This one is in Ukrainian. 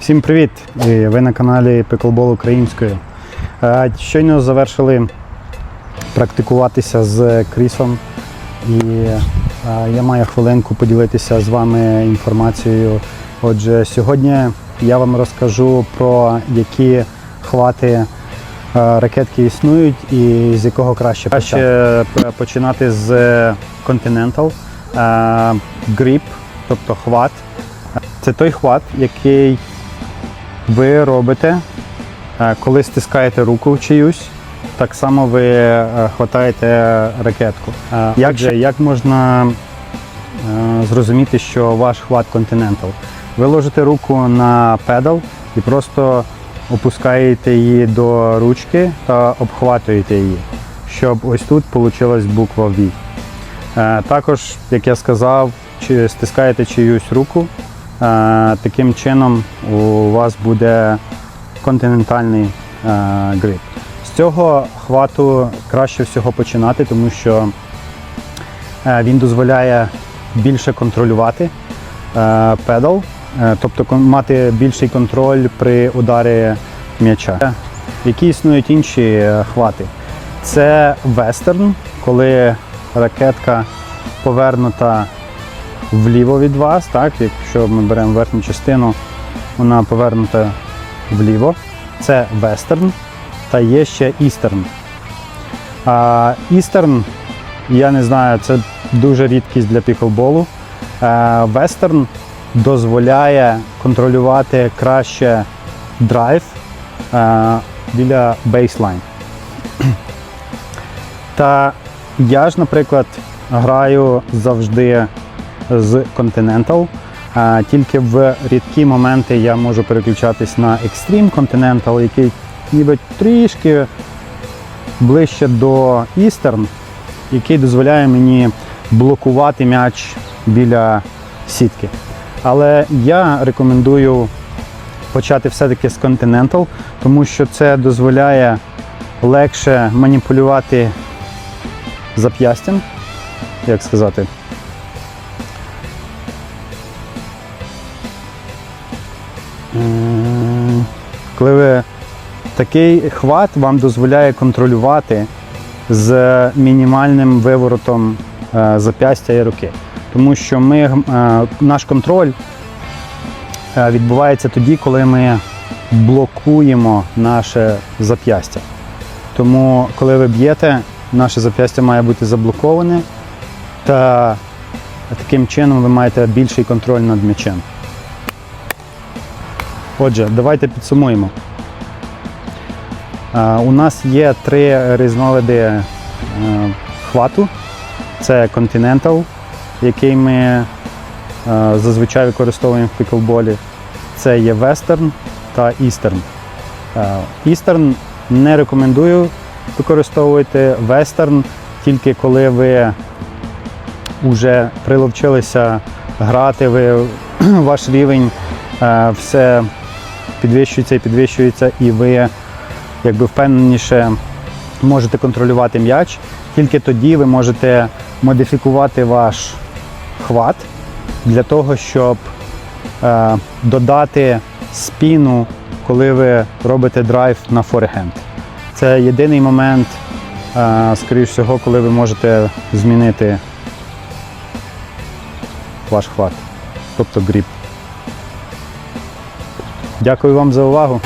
Всім привіт! Ви на каналі Пиклбол Українською. Е, Щойно завершили практикуватися з Крісом, і я маю хвилинку поділитися з вами інформацією. Отже, сьогодні я вам розкажу про які хвати ракетки існують і з якого краще почати. Краще починати з Continental Grip, тобто хват. Це той хват, який ви робите, е, коли стискаєте руку в чиюсь, так само ви е, хватаєте ракетку. Е, Як же як можна зрозуміти, що ваш хват Continental? Ви ложите руку на педал і просто опускаєте її до ручки та обхватуєте її, щоб ось тут вийшла буква V. Також, як я сказав, чи стискаєте чиюсь руку, таким чином у вас буде континентальний е, грип. З цього хвату краще всього починати, тому що е, він дозволяє більше контролювати е, педал, е, тобто мати більший контроль при ударі м'яча. Які існують інші е, хвати? Це вестерн, коли ракетка повернута вліво від вас, так, якщо ми беремо верхню частину, вона повернута вліво. Це вестерн та є ще істерн. Істерн, я не знаю, це дуже рідкість для піклболу. Е, Вестерн дозволяє контролювати краще драйв е, біля бейслайн. Та я ж, наприклад, граю завжди з Continental. Тільки в рідкі моменти я можу переключатись на Extreme Continental, який ніби трішки ближче до Eastern, який дозволяє мені блокувати м'яч біля сітки. Але я рекомендую почати все-таки з Continental, тому що це дозволяє легше маніпулювати зап'ястям, як сказати. Ви такий хват вам дозволяє контролювати з мінімальним виворотом е, зап'ястя і руки. Тому що ми, е, наш контроль е, відбувається тоді, коли ми блокуємо наше зап'ястя. Тому, коли ви б'єте, наше зап'ястя має бути заблоковане, та таким чином ви маєте більший контроль над м'ячем. Отже, давайте підсумуємо. Е, У нас є три різновиди е, хвату. Це Continental, який ми е, зазвичай використовуємо в піклболі. Це є Western та Eastern. Eastern не рекомендую використовувати Western тільки коли ви вже приловчилися грати, ви, ваш рівень все підвищується і підвищується, і ви якби впевненіше можете контролювати м'яч. Тільки тоді ви можете модифікувати ваш хват для того, щоб е, додати спіну, коли ви робите драйв на форехенд. Це єдиний момент, е, скоріш всього, коли ви можете змінити ваш хват, тобто гріп. Дякую вам за увагу.